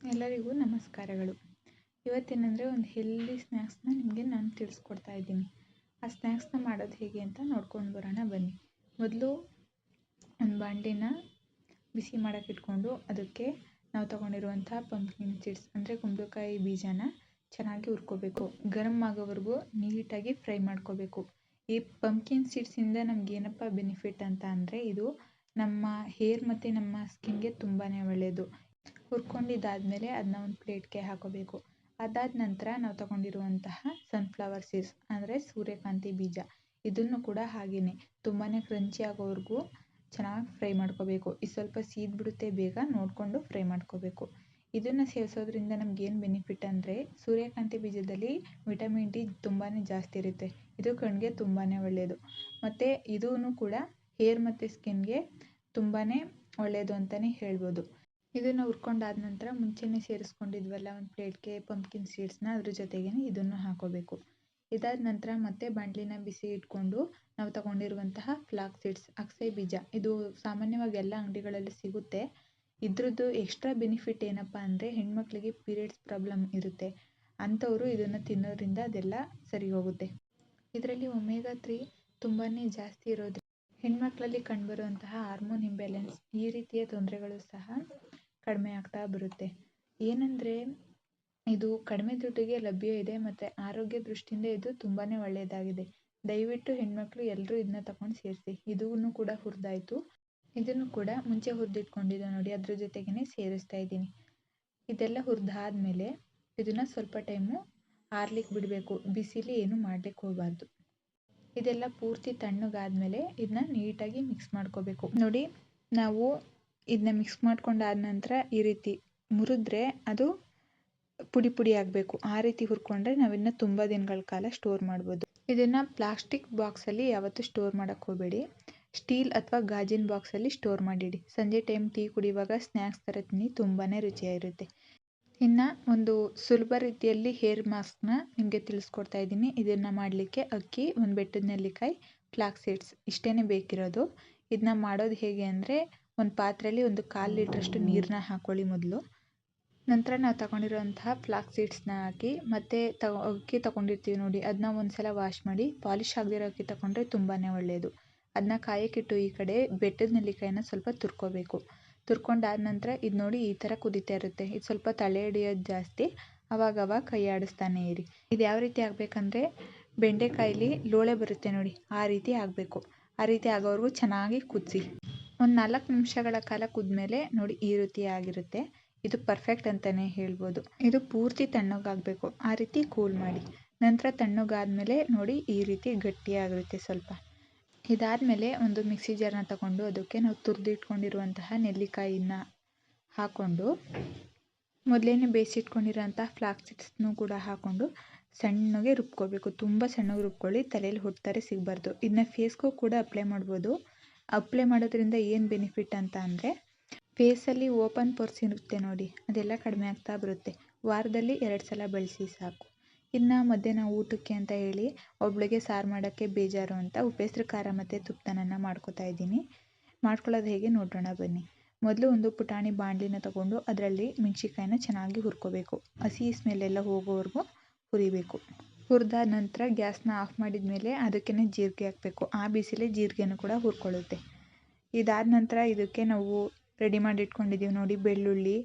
ಎಲ್ಲರಿಗೂ ನಮಸ್ಕಾರಗಳು. ಇವತ್ತೇನಂದರೆ ಒಂದು ಹೆಲ್ದಿ ಸ್ನ್ಯಾಕ್ಸ್ನ ನಿಮಗೆ ನಾನು ತಿಳಿಸ್ಕೊಡ್ತಾ ಇದ್ದೀನಿ. ಆ ಸ್ನ್ಯಾಕ್ಸ್ನ ಮಾಡೋದು ಹೇಗೆ ಅಂತ ನೋಡ್ಕೊಂಡು ಬರೋಣ ಬನ್ನಿ. ಮೊದಲು ಒಂದು ಬಾಂಡೆನ ಬಿಸಿ ಮಾಡೋಕೆ ಇಟ್ಕೊಂಡು ಅದಕ್ಕೆ ನಾವು ತೊಗೊಂಡಿರುವಂಥ ಪಂಪ್ಕಿನ್ ಸೀಡ್ಸ್ ಅಂದರೆ ಕುಂಬಳಕಾಯಿ ಬೀಜನ ಚೆನ್ನಾಗಿ ಹುರ್ಕೋಬೇಕು. ಗರಮ್ ಆಗೋವರೆಗೂ ನೀಟಾಗಿ ಫ್ರೈ ಮಾಡ್ಕೋಬೇಕು. ಈ ಪಂಪ್ಕಿನ್ ಸೀಡ್ಸಿಂದ ನಮ್ಗೆ ಏನಪ್ಪ ಬೆನಿಫಿಟ್ ಅಂತ ಅಂದರೆ ಇದು ನಮ್ಮ ಹೇರ್ ಮತ್ತು ನಮ್ಮ ಸ್ಕಿನ್ಗೆ ತುಂಬಾ ಒಳ್ಳೆಯದು ಹುರ್ಕೊಂಡಿದ್ದಾದಮೇಲೆ ಅದನ್ನ ಒಂದು ಪ್ಲೇಟ್ಗೆ ಹಾಕೋಬೇಕು. ಅದಾದ ನಂತರ ನಾವು ತಗೊಂಡಿರುವಂತಹ ಸನ್ಫ್ಲವರ್ ಸೀಡ್ಸ್ ಅಂದರೆ ಸೂರ್ಯಕಾಂತಿ ಬೀಜ, ಇದನ್ನು ಕೂಡ ಹಾಗೆಯೇ ತುಂಬಾ ಕ್ರಂಚಿ ಆಗೋವರೆಗೂ ಚೆನ್ನಾಗಿ ಫ್ರೈ ಮಾಡ್ಕೋಬೇಕು. ಇದು ಸ್ವಲ್ಪ ಸೀದ್ಬಿಡುತ್ತೆ ಬೇಗ ನೋಡಿಕೊಂಡು ಫ್ರೈ ಮಾಡ್ಕೋಬೇಕು. ಇದನ್ನು ಸೇವಿಸೋದ್ರಿಂದ ನಮ್ಗೇನು ಬೆನಿಫಿಟ್ ಅಂದರೆ ಸೂರ್ಯಕಾಂತಿ ಬೀಜದಲ್ಲಿ ವಿಟಮಿನ್ ಡಿ ತುಂಬಾ ಜಾಸ್ತಿ ಇರುತ್ತೆ. ಇದು ಕಣ್ಣಿಗೆ ತುಂಬಾ ಒಳ್ಳೆಯದು ಮತ್ತು ಇದೂ ಕೂಡ ಹೇರ್ ಮತ್ತು ಸ್ಕಿನ್ಗೆ ತುಂಬಾ ಒಳ್ಳೆಯದು ಅಂತಲೇ ಹೇಳ್ಬೋದು. ಇದನ್ನು ಹುರ್ಕೊಂಡಾದ ನಂತರ ಮುಂಚೆನೇ ಸೇರಿಸ್ಕೊಂಡಿದ್ವಲ್ಲ ಒಂದು ಪ್ಲೇಟ್ಗೆ ಪಂಪ್ಕಿನ್ ಸೀಡ್ಸ್ನ ಅದ್ರ ಜೊತೆಗೇನೆ ಇದನ್ನು ಹಾಕೋಬೇಕು. ಇದಾದ ನಂತರ ಮತ್ತೆ ಬಾಣಲಿನ ಬಿಸಿ ಇಟ್ಕೊಂಡು ನಾವು ತಗೊಂಡಿರುವಂತಹ ಫ್ಲಾಕ್ ಸೀಡ್ಸ್ ಅಕ್ಸೆ ಬೀಜ, ಇದು ಸಾಮಾನ್ಯವಾಗಿ ಎಲ್ಲ ಅಂಗಡಿಗಳಲ್ಲಿ ಸಿಗುತ್ತೆ. ಇದ್ರದ್ದು ಎಕ್ಸ್ಟ್ರಾ ಬೆನಿಫಿಟ್ ಏನಪ್ಪ ಅಂದರೆ ಹೆಣ್ಮಕ್ಳಿಗೆ ಪೀರಿಯಡ್ಸ್ ಪ್ರಾಬ್ಲಮ್ ಇರುತ್ತೆ. ಅಂಥವರು ಇದನ್ನು ತಿನ್ನೋದ್ರಿಂದ ಅದೆಲ್ಲ ಸರಿ ಹೋಗುತ್ತೆ. ಇದರಲ್ಲಿ ಒಮೇಗಾ ತ್ರೀ ತುಂಬಾ ಜಾಸ್ತಿ ಇರೋದ್ರಿಂದ ಹೆಣ್ಮಕ್ಳಲ್ಲಿ ಕಂಡುಬರುವಂತಹ ಹಾರ್ಮೋನ್ ಇಂಬ್ಯಾಲೆನ್ಸ್ ಈ ರೀತಿಯ ತೊಂದರೆಗಳು ಸಹ ಕಡಿಮೆ ಆಗ್ತಾ ಬರುತ್ತೆ. ಏನಂದರೆ, ಇದು ಕಡಿಮೆ ದುಡ್ಡಿಗೆ ಲಭ್ಯ ಇದೆ ಮತ್ತು ಆರೋಗ್ಯ ದೃಷ್ಟಿಯಿಂದ ಇದು ತುಂಬಾ ಒಳ್ಳೆಯದಾಗಿದೆ. ದಯವಿಟ್ಟು ಹೆಣ್ಮಕ್ಳು ಎಲ್ಲರೂ ಇದನ್ನ ತಗೊಂಡು ಸೇರಿಸಿ. ಇದೂ ಕೂಡ ಹುರಿದಾಯ್ತು. ಇದನ್ನು ಕೂಡ ಮುಂಚೆ ಹುರಿದಿಟ್ಕೊಂಡಿದ್ದೆ ನೋಡಿ, ಅದ್ರ ಜೊತೆಗೇ ಸೇರಿಸ್ತಾ ಇದ್ದೀನಿ. ಇದೆಲ್ಲ ಹುರಿದಾದ್ಮೇಲೆ ಇದನ್ನು ಸ್ವಲ್ಪ ಟೈಮು ಆರ್ಲಿಕ್ಕೆ ಬಿಡಬೇಕು. ಬಿಸಿಲಿ ಏನು ಮಾಡ್ಲಿಕ್ಕೆ ಹೋಗಬಾರ್ದು. ಇದೆಲ್ಲ ಪೂರ್ತಿ ತಣ್ಣಗಾದ್ಮೇಲೆ ಇದನ್ನ ನೀಟಾಗಿ ಮಿಕ್ಸ್ ಮಾಡ್ಕೋಬೇಕು. ನೋಡಿ, ನಾವು ಇದನ್ನ ಮಿಕ್ಸ್ ಮಾಡ್ಕೊಂಡಾದ ನಂತರ ಈ ರೀತಿ ಮುರಿದ್ರೆ ಅದು ಪುಡಿ ಪುಡಿ ಆಗಬೇಕು. ಆ ರೀತಿ ಹುರ್ಕೊಂಡ್ರೆ ನಾವಿನ್ನು ತುಂಬ ದಿನಗಳ ಕಾಲ ಸ್ಟೋರ್ ಮಾಡ್ಬೋದು. ಇದನ್ನು ಪ್ಲಾಸ್ಟಿಕ್ ಬಾಕ್ಸಲ್ಲಿ ಯಾವತ್ತೂ ಸ್ಟೋರ್ ಮಾಡೋಕ್ಕೆ ಹೋಗಬೇಡಿ. ಸ್ಟೀಲ್ ಅಥವಾ ಗಾಜಿನ ಬಾಕ್ಸಲ್ಲಿ ಸ್ಟೋರ್ ಮಾಡಿಡಿ. ಸಂಜೆ ಟೈಮ್ ಟೀ ಕುಡಿಯುವಾಗ ಸ್ನ್ಯಾಕ್ಸ್ ಥರ ತಿನ್ನಿ ತುಂಬಾ ರುಚಿಯಾಗಿರುತ್ತೆ. ಇನ್ನು ಒಂದು ಸುಲಭ ರೀತಿಯಲ್ಲಿ ಹೇರ್ ಮಾಸ್ಕ್ನ ನಿಮಗೆ ತಿಳಿಸ್ಕೊಡ್ತಾ ಇದ್ದೀನಿ. ಇದನ್ನು ಮಾಡಲಿಕ್ಕೆ ಅಕ್ಕಿ, ಒಂದು ಬೆಟ್ಟದ ನೆಲ್ಲಿಕಾಯಿ ಫ್ಲಾಕ್ಸ್ ಸೀಡ್ಸ್ ಇಷ್ಟೇ ಬೇಕಿರೋದು. ಇದನ್ನ ಮಾಡೋದು ಹೇಗೆ ಅಂದರೆ ಒಂದು ಪಾತ್ರೆಯಲ್ಲಿ ಒಂದು ಕಾಲು ಲೀಟ್ರಷ್ಟು ನೀರನ್ನ ಹಾಕ್ಕೊಳ್ಳಿ ಮೊದಲು. ನಂತರ ನಾವು ತಗೊಂಡಿರೋಂತಹ ಫ್ಲಾಕ್ಸ್ ಸೀಡ್ಸ್ನ ಹಾಕಿ, ಮತ್ತು ತಗೊ ಅಕ್ಕಿ ತಗೊಂಡಿರ್ತೀವಿ ನೋಡಿ ಅದನ್ನ ಒಂದು ಸಲ ವಾಶ್ ಮಾಡಿ ಪಾಲಿಶ್ ಆಗದಿರೋ ಅಕ್ಕಿ ತಗೊಂಡ್ರೆ ತುಂಬಾ ಒಳ್ಳೆಯದು ಅದನ್ನ ಕಾಯಕ್ಕಿಟ್ಟು ಈ ಕಡೆ ಬೆಟ್ಟದ ನೆಲ್ಲಿಕಾಯಿನ ಸ್ವಲ್ಪ ತುರ್ಕೋಬೇಕು. ತುರ್ಕೊಂಡಾದ ನಂತರ ಇದು ನೋಡಿ ಈ ಥರ ಕುದೀತಾ ಇರುತ್ತೆ. ಇದು ಸ್ವಲ್ಪ ತಲೆ ಹಿಡಿಯೋದು ಜಾಸ್ತಿ. ಅವಾಗವಾಗ ಕೈ ಆಡಿಸ್ತಾನೆ ಇರಿ. ಇದು ಯಾವ ರೀತಿ ಆಗಬೇಕಂದ್ರೆ ಬೆಂಡೆಕಾಯಿಲಿ ಲೋಳೆ ಬರುತ್ತೆ ನೋಡಿ, ಆ ರೀತಿ ಆಗಬೇಕು. ಆ ರೀತಿ ಆಗೋವರೆಗೂ ಚೆನ್ನಾಗಿ ಕುದಿಸಿ. ಒಂದು ನಾಲ್ಕು ನಿಮಿಷಗಳ ಕಾಲ ಕುದ್ಮೇಲೆ ನೋಡಿ ಈ ರೀತಿ ಆಗಿರುತ್ತೆ. ಇದು ಪರ್ಫೆಕ್ಟ್ ಅಂತಲೇ ಹೇಳ್ಬೋದು. ಇದು ಪೂರ್ತಿ ತಣ್ಣಗಾಗಬೇಕು. ಆ ರೀತಿ ಕೂಲ್ ಮಾಡಿ. ನಂತರ ತಣ್ಣಗಾದ್ಮೇಲೆ ನೋಡಿ ಈ ರೀತಿ ಗಟ್ಟಿಯಾಗಿರುತ್ತೆ ಸ್ವಲ್ಪ. ಇದಾದಮೇಲೆ ಒಂದು ಮಿಕ್ಸಿ ಜಾರನ್ನ ತಗೊಂಡು ಅದಕ್ಕೆ ನಾವು ತುರಿದಿಟ್ಕೊಂಡಿರುವಂತಹ ನೆಲ್ಲಿಕಾಯಿನ ಹಾಕ್ಕೊಂಡು, ಮೊದಲೇನೆ ಬೇಯಿಸಿಟ್ಕೊಂಡಿರೋಂಥ ಫ್ಲಾಕ್ ಸೀಡ್ಸ್ನೂ ಕೂಡ ಹಾಕ್ಕೊಂಡು ಸಣ್ಣಗೆ ರುಬ್ಕೋಬೇಕು. ತುಂಬ ಸಣ್ಣಗೆ ರುಬ್ಕೊಳ್ಳಿ ತಲೆಯಲ್ಲಿ ಹೊಡ್ತಾರೆ ಸಿಗಬಾರ್ದು. ಇದನ್ನ ಫೇಸ್ಗೂ ಕೂಡ ಅಪ್ಲೈ ಮಾಡ್ಬೋದು. ಅಪ್ಲೈ ಮಾಡೋದ್ರಿಂದ ಏನು ಬೆನಿಫಿಟ್ ಅಂತ ಅಂದರೆ, ಫೇಸಲ್ಲಿ ಓಪನ್ ಪೋರ್ಸ್ ಇರುತ್ತೆ ನೋಡಿ, ಅದೆಲ್ಲ ಕಡಿಮೆ ಆಗ್ತಾ ಬರುತ್ತೆ. ವಾರದಲ್ಲಿ ಎರಡು ಸಲ ಬಳಸಿ ಸಾಕು. ಇನ್ನು ಮಧ್ಯಾಹ್ನ ಊಟಕ್ಕೆ ಅಂತ ಹೇಳಿ ಒಬ್ಳಿಗೆ ಸಾರು ಮಾಡೋಕ್ಕೆ ಬೇಜಾರು ಅಂತ ಉಪ್ಪೆಸ್ರು ಖಾರ ಮತ್ತು ತುಪ್ಪದನ್ನ ಮಾಡ್ಕೋತಾ ಇದ್ದೀನಿ. ಮಾಡ್ಕೊಳ್ಳೋದು ಹೇಗೆ ನೋಡೋಣ ಬನ್ನಿ. ಮೊದಲು ಒಂದು ಪುಟಾಣಿ ಬಾಣಲಿನ ತಗೊಂಡು ಅದರಲ್ಲಿ ಮೆಣಸಿನ್ಕಾಯಿನ ಚೆನ್ನಾಗಿ ಹುರ್ಕೋಬೇಕು. ಹಸಿ ಸ್ಮೆಲ್ ಎಲ್ಲ ಹೋಗೋವರೆಗೂ ಹುರಿಬೇಕು. ಹುರಿದಾದ ನಂತರ ಗ್ಯಾಸ್ನ ಆಫ್ ಮಾಡಿದ ಮೇಲೆ ಅದಕ್ಕೇ ಜೀರಿಗೆ ಹಾಕಬೇಕು. ಆ ಬಿಸಿಲೇ ಜೀರಿಗೆನೂ ಕೂಡ ಹುರ್ಕೊಳ್ಳುತ್ತೆ. ಇದಾದ ನಂತರ ಇದಕ್ಕೆ ನಾವು ರೆಡಿ ಮಾಡಿ ಇಟ್ಕೊಂಡಿದ್ದೀವಿ ನೋಡಿ ಬೆಳ್ಳುಳ್ಳಿ,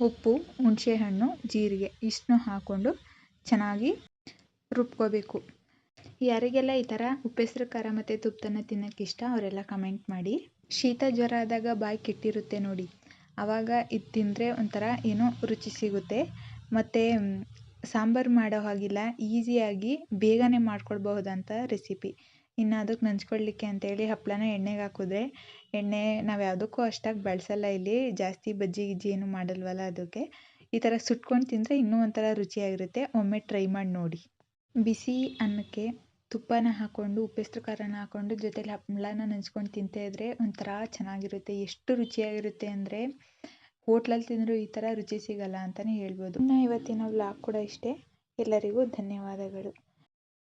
ಉಪ್ಪು, ಹುಣಸೆಹಣ್ಣು, ಜೀರಿಗೆ ಇಷ್ಟನ್ನೂ ಹಾಕ್ಕೊಂಡು ಚೆನ್ನಾಗಿ ರುಬ್ಕೋಬೇಕು. ಯಾರಿಗೆಲ್ಲ ಈ ಥರ ಉಪ್ಪೆಸ್ರು, ಖಾರ ಮತ್ತು ತುಪ್ಪನ ತಿನ್ನೋಕ್ಕೆ ಇಷ್ಟ, ಅವರೆಲ್ಲ ಕಮೆಂಟ್ ಮಾಡಿ. ಶೀತ ಜ್ವರ ಆದಾಗ ಬಾಯಿ ಕೆಟ್ಟಿರುತ್ತೆ ನೋಡಿ. ಆವಾಗ ಇದು ತಿಂದರೆ ಒಂಥರ ಏನೋ ರುಚಿ ಸಿಗುತ್ತೆ. ಮತ್ತು ಸಾಂಬಾರು ಮಾಡೋ ಹಾಗಿಲ್ಲ, ಈಸಿಯಾಗಿ ಬೇಗನೆ ಮಾಡ್ಕೊಳ್ಬಹುದಂಥ ರೆಸಿಪಿ. ಇನ್ನು ಅದಕ್ಕೆ ನಂಚ್ಕೊಳ್ಳಿಕ್ಕೆ ಅಂತೇಳಿ ಹಪ್ಪಳನ ಎಣ್ಣೆಗೆ ಹಾಕಿದ್ರೆ, ಎಣ್ಣೆ ನಾವು ಯಾವುದಕ್ಕೂ ಅಷ್ಟಾಗಿ ಬಳಸಲ್ಲ ಇಲ್ಲಿ. ಜಾಸ್ತಿ ಬಜ್ಜಿ ಗಿಜ್ಜಿ ಏನು ಮಾಡಲ್ವಲ್ಲ ಅದಕ್ಕೆ. ಈ ಥರ ಸುಟ್ಕೊಂಡು ತಿಂದರೆ ಇನ್ನೂ ಒಂಥರ ರುಚಿಯಾಗಿರುತ್ತೆ. ಒಮ್ಮೆ ಟ್ರೈ ಮಾಡಿ ನೋಡಿ. ಬಿಸಿ ಅನ್ನಕ್ಕೆ ತುಪ್ಪನ ಹಾಕ್ಕೊಂಡು ಉಪ್ಪೆಸ್ರು ಖಾರನ ಹಾಕ್ಕೊಂಡು ಜೊತೆಲಿ ಹಪ್ಪಳನ ನೆಂಚ್ಕೊಂಡು ತಿಂತಾ ಇದ್ದರೆ ಒಂಥರ ಚೆನ್ನಾಗಿರುತ್ತೆ. ಎಷ್ಟು ರುಚಿಯಾಗಿರುತ್ತೆ ಅಂದರೆ ಹೋಟ್ಲಲ್ಲಿ ತಿಂದರೂ ಈ ಥರ ರುಚಿ ಸಿಗಲ್ಲ ಅಂತಲೇ ಹೇಳ್ಬೋದು. ಇನ್ನು ಇವತ್ತಿನ ವ್ಲಾಗ್ ಕೂಡ ಇಷ್ಟೇ. ಎಲ್ಲರಿಗೂ ಧನ್ಯವಾದಗಳು.